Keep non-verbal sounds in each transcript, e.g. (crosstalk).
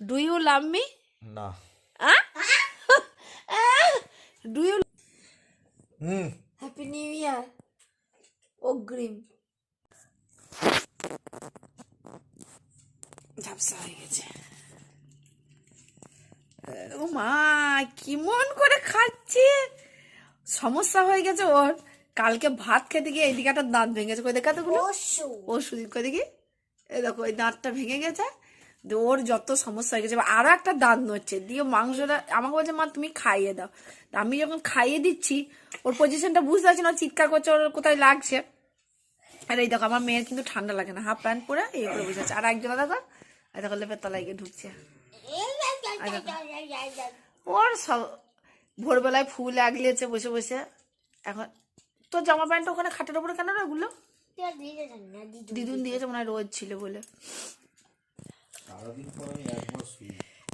Do you love me না। Do you (laughs) hmm. Happy new year অগ্রিম। ঝাপসা হয়ে গেছে। ও মা কেমন করে খাচ্ছে? সমস্যা হয়ে গেছে ওর। কালকে ভাত খেতে গিয়ে এদিকে একটা দাঁত ভেঙেছে কই দেখা তো গুলো ও সুদীপ কই দেখি। এই দেখো ওই দাঁতটা ভেঙে গেছে। দিয়ে ওর যত সমস্যা হয়ে গেছে আরও একটা দাঁত নড়ছে। দিয়ে মাংসটা, আমাকে বলছে, মা, তুমি খাইয়ে দাও। আমি যখন খাইয়ে দিচ্ছি, ওর পজিশনটা বুঝতে পারছি না চিৎকার করছে, ওর কোথায় লাগছে। আর এই দেখো, আমার মেয়ের কিন্তু ঠান্ডা লাগে না, হাফ প্যান্ট পরে এই করে বসে আছে। আর একজন দেখো, এই দেখো লেপের তলায় গিয়ে ঢুকছে। ওর সব, ভোরবেলায় ফুল আগলিয়েছে বসে বসে। এখন, তোর জামা প্যান্টটা ওখানে খাটের উপরে কেন ওগুলো দিদুন দিয়েছে মনে হয় রোজ ছিল বলে সারাদিন পর আমি একবার শুই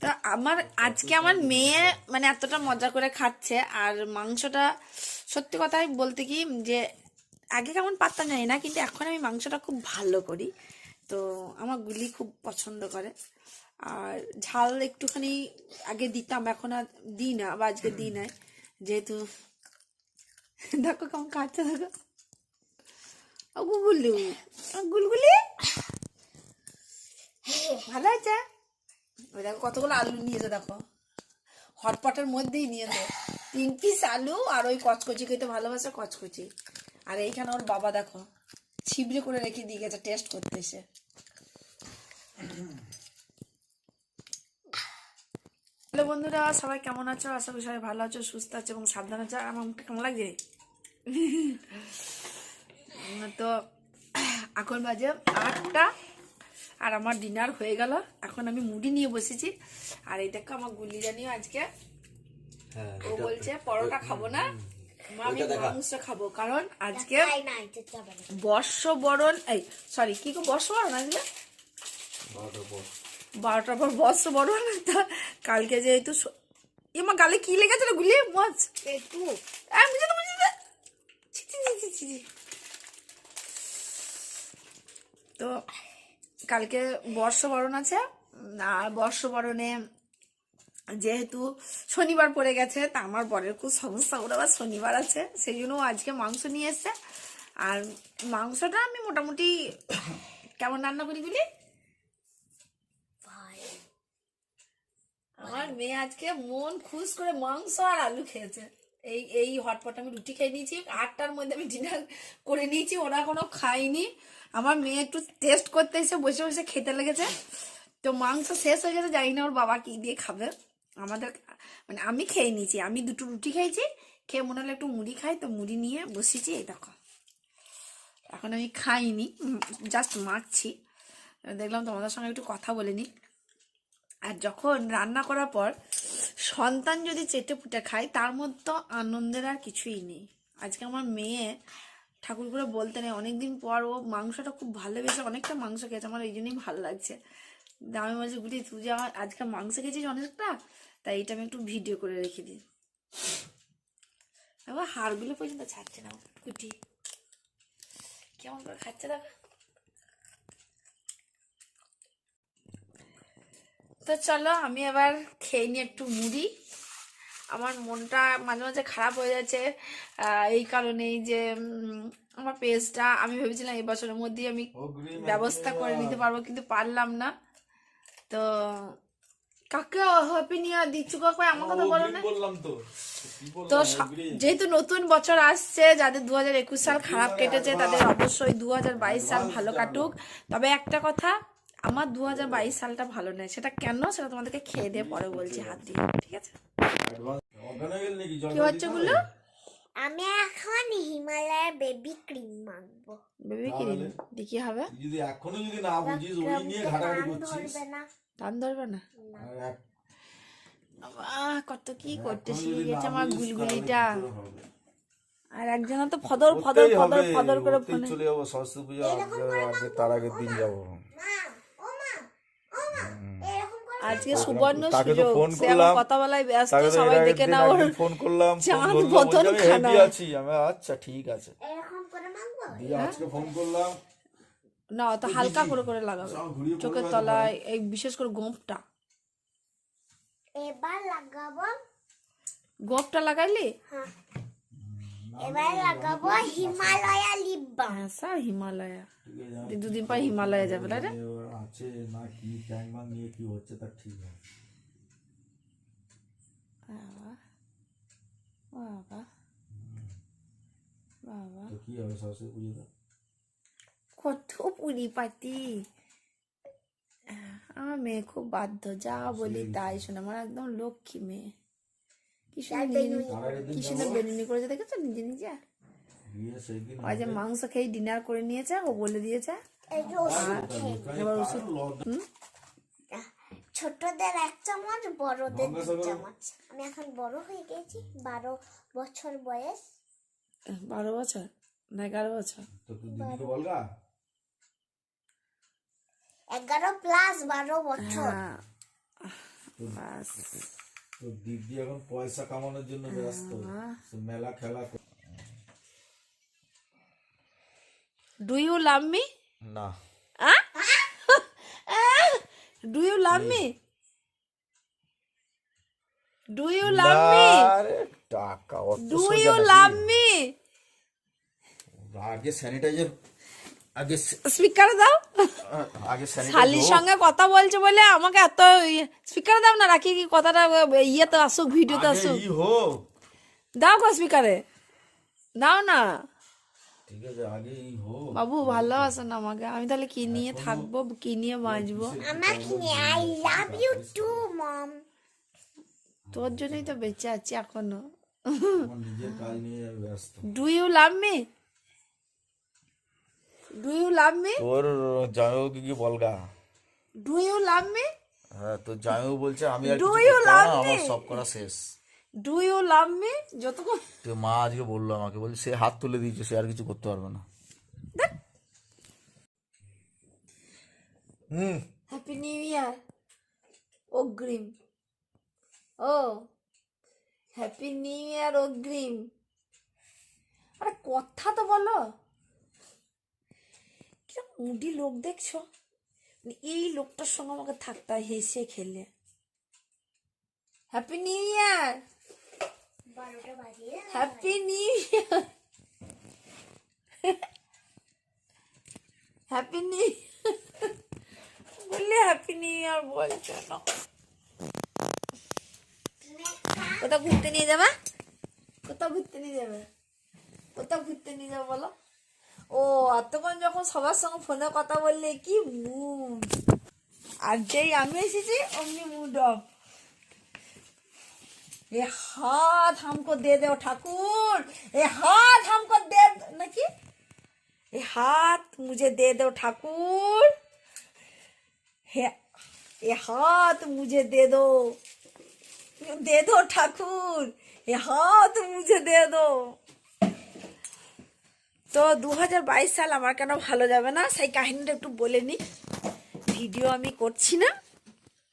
তা আমার আজকে আমার মেয়ে মানে এতটা মজা করে খাচ্ছে আর মাংসটা সত্যি কথাই বলতে কি যে আগে কেমন পাত্তা জানি না কিন্তু এখন আমি মাংসটা খুব ভালো করি। তো আমার গুলি খুব পছন্দ করে। আর ঝাল একটুখানি আগে দিতাম এখন আর দিই না বা আজকে দিই নাই। যেহেতু দেখো কেমন খাচ্ছে দেখো। ও গুগুলু (laughs) ও গুলগুলি? ভালো আছে ওই দেখো কতগুলো আলু নিয়েছে দেখো। হটপটের মধ্যেই নিয়েছে। তিন পিস আলু আর ওই কচকচি খেতে ভালোবাসে কচকচি। আর এইখানে ওর বাবা দেখো, ছিবড়ে করে রেখে দিয়ে গেছে টেস্ট করতে এসে। হ্যালো বন্ধুরা, সবাই কেমন আছো? আশা করি সবাই ভালো আছো, সুস্থ আছো এবং সাবধান আছো। আর আমার কেমন লাগছে তো এখন বাজে আটটা আর আমার ডিনার হয়ে গেল। এখন আমি মুড়ি নিয়ে বসেছি। আর এই দেখো আমার গুলি জানিও আজকে। হ্যাঁ ও বলছে পরোটা খাব না। আমি মাংস খাব। কারণ আজকে বর্ষবরণ এই সরি কি গো বর্ষবরণ আজকে? বারোটার পর। বারোটার পর বর্ষবরণ তা কালকে যেহেতু স- এমা গালে কি লেগেছে রে গুলি মাছ একটু আমি বুঝতে। তো কালকে বর্ষবরণ আছে আর বর্ষবরণে যেহেতু শনিবার পড়ে গেছে, তা আমার বরের খুব সমস্যা, ওর আবার শনিবার আছে, সেই জন্য আজকে মাংস নিয়ে এসছে। আর মাংসটা আমি মোটামুটি কেমন রান্না করি বলি? আমার মেয়ে আজকে মন খুশ করে মাংস আর আলু খেয়েছে। এই এই হটপট আমি রুটি খেয়ে নিয়েছি, আটটার মধ্যে আমি ডিনার করে নিয়েছি, ওরা কোনো খায়নি। আমার মেয়ে একটু টেস্ট করতে এসে বসে বসে খেতে লেগেছে। তো মাংস শেষ হয়ে গেছে, জানি না ওর বাবা কি দিয়ে খাবে। আমাদের মানে আমি খেয়ে নিয়েছি, আমি দুটো রুটি খেয়েছি খেয়ে মনে হলো একটু মুড়ি খাই, তো মুড়ি নিয়ে বসেছি, এই দেখো। এখন আমি খাইনি জাস্ট মাখছি। দেখলাম তোমাদের সঙ্গে একটু কথা বলে নিই। আর যখন রান্না করার পর সন্তান যদি চেটে পুটে খায়, তার মধ্যে আনন্দের আর কিছুই নেই। আজকে আমার মেয়ে ঠাকুর করে বলতে নেই। অনেকদিন পর ও মাংসটা খুব ভালোবেসে অনেকটা মাংস খেয়েছে। আমার এই জন্যই ভালো লাগছে। আমি বলছি গুটি তুই যে আমার আজকে মাংস খেয়েছিস অনেকটা, তাই এটা আমি একটু ভিডিও করে রেখে দিই। আবার হাড়গুলো পর্যন্ত ছাড়ছে না গুটি কেমন করে খাচ্ছে দেখো। তো চলো, আমি এবার খেয়ে নিই একটু মুড়ি। আমার মনটা মাঝে মাঝে খারাপ হয়ে যাচ্ছে এই কারণেই যে আমার পেজটা আমি ভেবেছিলাম এই বছরের মধ্যেই আমি ব্যবস্থা করে নিতে পারব কিন্তু পারলাম না। তো কাকে হ্যাপি নিয়ে দিচ্ছু কাকু আমাকে তো বলো না। তো। যেহেতু নতুন বছর আসছে যাদের দু হাজার একুশ সাল খারাপ কেটেছে তাদের অবশ্যই দু হাজার বাইশ সাল ভালো কাটুক। তবে একটা কথা আমার দু হাজার বাইশ সালটা ভালো নয়। সেটা কেন? সেটা তোমাদেরকে খেয়ে দিয়ে পরে বলছি হাত দিয়ে ঠিক আছে? কি হচ্ছে গুলো আমি এখন হিমালয়ের বেবি ক্রিম মাখবো। Baby cream? দেখি হবে? যদি এখনও যদি না বুঝিস ওই নিয়ে ঘাটাঘাটি করছিস। টান ধরবে না? কত কি করতে শিখে গেছে আমার গুলগুলিটা? আর একজন তো ফদর ফদর ফদর ফদর করে চলে যাব সরস্বতী পুজো আগে আগে তার আগের দিন যাব মা ও মা ও মা এরকম করে আজকে সুবর্ণ সুযোগ। ফোন সে আমার করলাম। কথা বলায় ব্যস্ত সবাই দেখে না ওর ফোন করলাম চাঁদ বদন খানা। আছি। আমি আচ্ছা ঠিক আছে। দিয়ে আজকে ফোন করলাম। না তো হালকা করে করে লাগাবে। চোখের তলায় এই বিশেষ করে গোঁপটা এবার লাগাবো? গোপটা লাগাইলি? হ্যাঁ। এবার লাগাবো হিমালয়া লিপ বাম হিমালয়া। ঠিক আছে এই দুদিন পর হিমালয়ে যাবে তাই না? আছে না কি ট্যাঙ্ক বাং নিয়ে কি হচ্ছে তার ঠিক নেই বাবা বাবা বাবা। কি হবে সরস্বতী পুজোতে কত পরিপাটি আমার মেয়ে খুব বাধ্য যা বলি তাই শোনে আমার একদম লক্ষ্মী মেয়ে। কি সুন্দর বেনুনি করেছে দেখেছ? নিজে নিজে? ওই যে মাংস খেয়ে ডিনার করে নিয়েছে ও বলে দিয়েছে। এই যে এবার ওষুধ ছোটদের এক চামচ বড়দের দু চামচ। আমি এখন বড় হয়ে গেছি বারো বছর বয়স। বারো বছর? না এগারো বছর। এগারো প্লাস বারো বছর। হ্যাঁ। বাস। তো দিদি এখন পয়সা কামানোর জন্য ব্যস্ত। মেলা খেলা ডু ইউ লাভ মি না। Do you love me do you love me আরে টাকা ডু ইউ? লাভ মি আগে স্যানিটাইজার আগে স্পিকারে দাও। আগে শালির সঙ্গে কথা বলছে বলে আমাকে এত স্পিকারে দাও না রাখি কি কথাটা ইয়েতে আসুক ভিডিওতে আগে আসুক। দাও গো স্পিকারে। দাও না। ঠিক আছে আগে ই হোক। বাবু ভালোবাসেন আমাকে? আমি তাহলে কি নিয়ে থাকব কি নিয়ে বাঁচবো? আমাকে I love you too mom তোর জন্যই তো বেঁচে আছি এখনও। আমার নিজের কাজ নিয়ে আমি ব্যস্ত। Do you love me do you love me তোর জামাইবাবুকে কি বলগা? ডু ইউ লাভ মি হ্যাঁ তোর জামাইবাবু বলছে আমি আর করতে পারব love না, আমার? সব করা শেষ। ডু ইউ লাভ মি যতক্ষণ তো মা আজকে বলল আমাকে বলছে সে হাত তুলে দিয়েছে সে আর কিছু করতে পারবে না। হুম। হ্যাপি নিউ ইয়ার অগ্রিম। ও হ্যাপি নিউ ইয়ার অগ্রিম। আরে কথা তো বলো। কীরকম মুডি লোক দেখছ এই লোকটার সঙ্গে আমাকে থাকতে হয় হেসে খেলে happy new year happy new year happy new বললে হ্যাপি নিউ ইয়ার বলছে না কোথাও ঘুরতে নিয়ে যাবে কোথাও ঘুরতে নিয়ে যাবে কোথাও ঘুরতে নিয়ে যাবে বলো ও এতক্ষণ যখন সবার সঙ্গে ফোনে কথা বললে, কি মুড আর যেই আমি এসেছি, অমনি মুড অফ এ হাত হামকো দে দেও ঠাকুর! এ হাত হামকো দে নাকি এ হাত মুঝে দে দেও ঠাকুর! হে, এ হাত মুঝে দে দো দে দো ঠাকুর! এ হাত মুঝে দে দো তো দু হাজার বাইশ সাল আমার কেন ভালো যাবে না? সেই কাহিনীটা একটু বলে নি। ভিডিও আমি করছি না।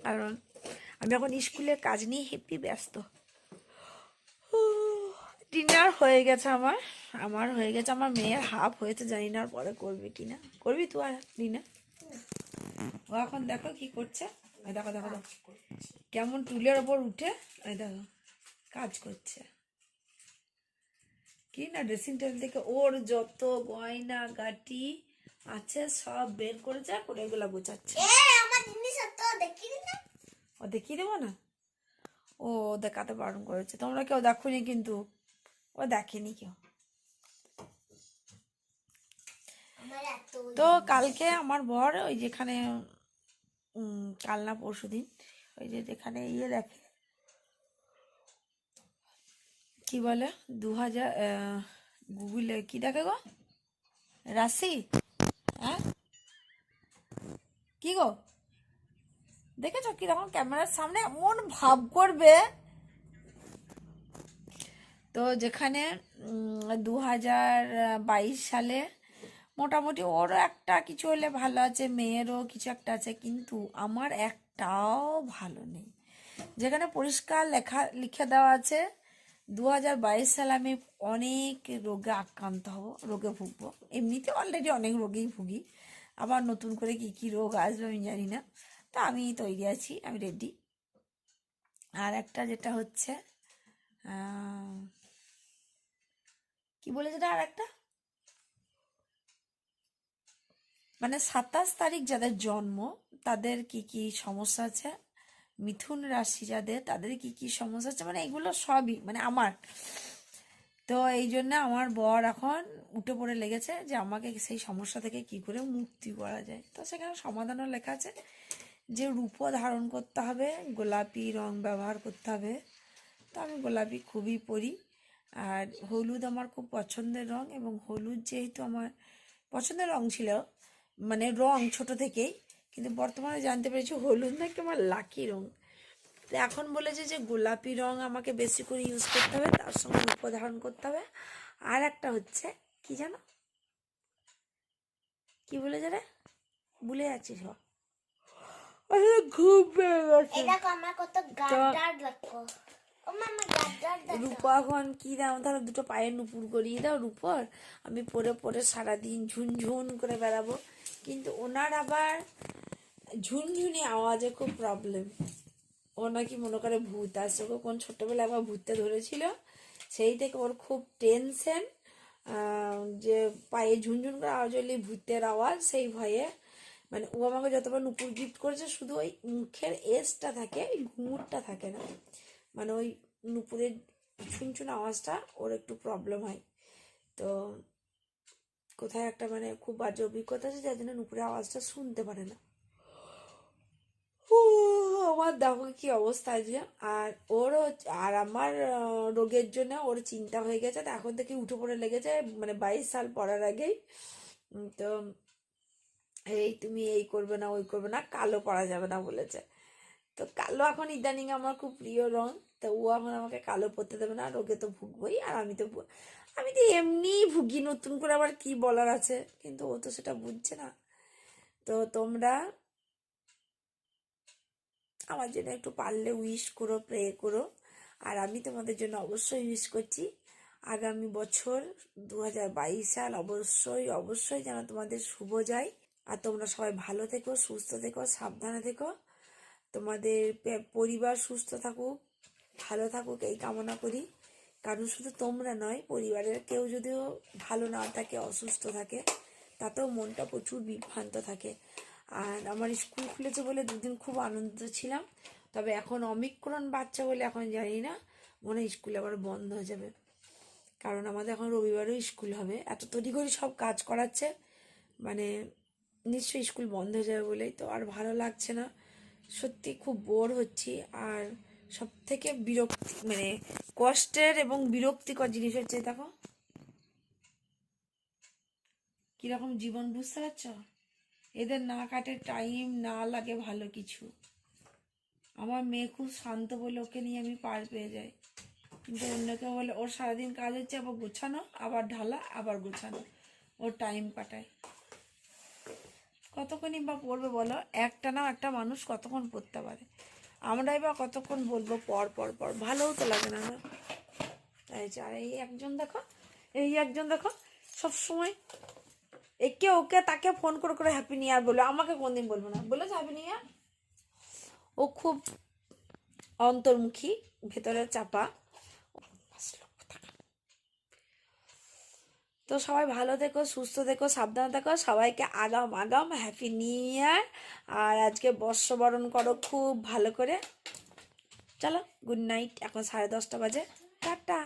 কারণ আমি এখন স্কুলের কাজ নিয়ে হেপি ব্যস্ত। ডিনার হয়ে গেছে আমার। আমার হয়ে গেছে। আমার মেয়ের হাফ হয়েছে। জানি না আর পরে করবি কি না। করবি তো আর ডিনার ও এখন দেখো কি করছে। দেখো দেখো দেখো। কেমন টুলের ওপর উঠে। দেখো, কাজ করছে। কি না ড্রেসিং টেবিল থেকে ওর যত গয়না গাটি আছে সব বের করেছে করে এগুলো গোছাচ্ছে। ও দেখিয়ে দেবো না? ও দেখাতে বারণ করেছে। তোমরা কেউ দেখোনি কিন্তু? ও দেখেনি কেউ। তো কালকে আমার বর ওই যেখানে কাল না পরশু দিন ওই যে যেখানে ইয়ে দেখে কি বলে? দু হাজার গুগলে কি দেখে গো? রাশি? হ্যাঁ? কি গো? দেখেছ কীরকম ক্যামেরার সামনে এমন ভাব করবে? তো যেখানে দু হাজার বাইশ সালে মোটামুটি ওরও একটা কিছু হলে ভালো আছে, মেয়েরও কিছু একটা আছে, কিন্তু আমার একটাও ভালো নেই। যেখানে পরিষ্কার লেখা, লিখে দেওয়া আছে দু হাজার বাইশ সালে আমি অনেক রোগে আক্রান্ত হব, রোগে ভুগবো। এমনিতে অলরেডি অনেক রোগেই ভুগি। আবার নতুন করে কি কি রোগ আসবে আমি জানি না। তা আমি তৈরি আছি, আমি রেডি আর একটা যেটা হচ্ছে কি বলে যেটা আর একটা? মানে সাতাশ তারিখ যাদের জন্ম, তাদের কি কি সমস্যা আছে? মিথুন রাশি যাদের, তাদের কি কি সমস্যা আছে মানে এগুলো সবই মানে আমার। তো এই জন্য আমার বর এখন উঠে পড়ে লেগেছে যে আমাকে সেই সমস্যা থেকে কি করে মুক্তি করা যায়। তো সেখানে সমাধানও লেখা আছে যে রূপো ধারণ করতে হবে, গোলাপি রং ব্যবহার করতে হবে। তো আমি গোলাপি খুবই পরি। আর হলুদ আমার খুব পছন্দের রং এবং হলুদ যেহেতু আমার পছন্দের রং ছিল মানে রং ছোট থেকেই কিন্তু বর্তমানে জানতে পেরেছি হলুদ নাকি আমার লাকি রং। তো এখন বলেছে যে গোলাপি রং আমাকে বেশি করে ইউজ করতে হবে তার সঙ্গে রূপ ধারণ করতে হবে। আর একটা হচ্ছে কি জানো? কি বলেছে রে? ভুলে যাচ্ছি সব রূপা এখন কি দাও? তাহলে দুটো পায়ে নুপুর করিয়ে দাও রূপর। আমি পরে পরে সারাদিন ঝুনঝুন করে বেড়াবো। কিন্তু ওনার আবার ঝুনঝুনি আওয়াজে খুব প্রবলেম ও নাকি মনে করে ভূত আসছে। ওকে কোন ছোট্টবেলায় একবার ভূতে ধরেছিল, সেই থেকে ওর খুব টেনশন যে পায়ে ঝুনঝুন করে আওয়াজ হলে ভূতের আওয়াজ, সেই ভয়ে। মানে ও আমাকে যতবার নুপুর গিফট করেছে, শুধু ওই মুখের এসটা থাকে ওই ঘুঙুরটা থাকে না। মানে ওই নুপুরের ছুনছুন আওয়াজটা ওর একটু প্রবলেম হয়। তো কোথায় একটা মানে খুব বাজে অভিজ্ঞতা আছে, যার জন্য নুপুরের আওয়াজটা শুনতে পারে না। আমার দেখো কি অবস্থা আছে আর ওরও আর আমার রোগের জন্য ওর চিন্তা হয়ে গেছে, তো এখন থেকে উঠে পড়ে লেগেছে মানে বাইশ সাল পড়ার আগেই। তো এই তুমি এই করবে না, ওই করবে না, কালো পড়া যাবে না বলেছে। তো কালো এখন ইদানিং আমার খুব প্রিয় রং, তো ও এখন আমাকে কালো পরতে দেবে না, রোগে তো ভুগবই, আর আমি তো আমি তো এমনিই ভুগি, নতুন করে আবার কি বলার আছে? কিন্তু ও তো সেটা বুঝছে না। তো তোমরা আমার জন্য একটু পারলে উইশ করো প্রে করো। আর আমি তোমাদের জন্য অবশ্যই উইশ করছি, আগামী বছর দু হাজার বাইশ সাল অবশ্যই অবশ্যই যেন তোমাদের শুভ যায়। আর তোমরা সবাই ভালো থেকো, সুস্থ থেকো, সাবধানে থেকো। তোমাদের পরিবার সুস্থ থাকুক, ভালো থাকুক, এই কামনা করি। কারণ শুধু তোমরা নয়, পরিবারের কেউ যদিও ভালো না থাকে, অসুস্থ থাকে, তাতেও মনটা প্রচুর বিভ্রান্ত থাকে। আর আমার স্কুল খুলেছে বলে দুদিন খুব আনন্দিত ছিলাম, তবে এখন অমিক্রণ বাচ্চা বলে এখন জানি না, মনে হয় স্কুল আবার বন্ধ হয়ে যাবে। কারণ আমাদের এখন রবিবারও স্কুল হবে, এত তৈরি করে সব কাজ করাচ্ছে মানে নিশ্চয়ই স্কুল বন্ধ হয়ে যাবে বলেই তো আর ভালো লাগছে না। সত্যি খুব বোর হচ্ছি, আর সব থেকে বিরক্তি মানে কষ্টের এবং বিরক্তিকর জিনিস হচ্ছে, দেখো। কীরকম জীবন, বুঝতে পারছ? এদের না কাটে টাইম না লাগে ভালো কিছু। আমার মেয়ে খুব শান্ত বলে ওকে নিয়ে আমি পার পেয়ে যাই। কিন্তু অন্য কেউ বলে, ওর সারাদিন কাজ হচ্ছে, আবার গোছানো, আবার ঢালা, আবার গোছানো। ওর টাইম কাটায়। কতক্ষণই বা পড়বে বলো? একটা না একটা মানুষ কতক্ষণ পড়তে পারে? আমরাই বা কতক্ষণ বলব? পর পর পর। ভালোও তো লাগে না তাই আর এই একজন দেখো, এই একজন দেখো সব সময় একে ওকে, তাকে ফোন করে করে হ্যাপি নিউ ইয়ার বলো আমাকে কোনদিন বলব না। বলে হ্যাপি নিউ ও খুব অন্তর্মুখী, ভেতরে চাপা। তো সবাই ভালো থেকো, সুস্থ থেকো, সাবধানে থেকো। সবাইকে আগাম আগাম হ্যাপি নিউ ইয়ার আর আজকে বর্ষবরণ করো খুব ভালো করে। চলো গুড নাইট এখন সাড়ে দশটা বাজে। টাটা।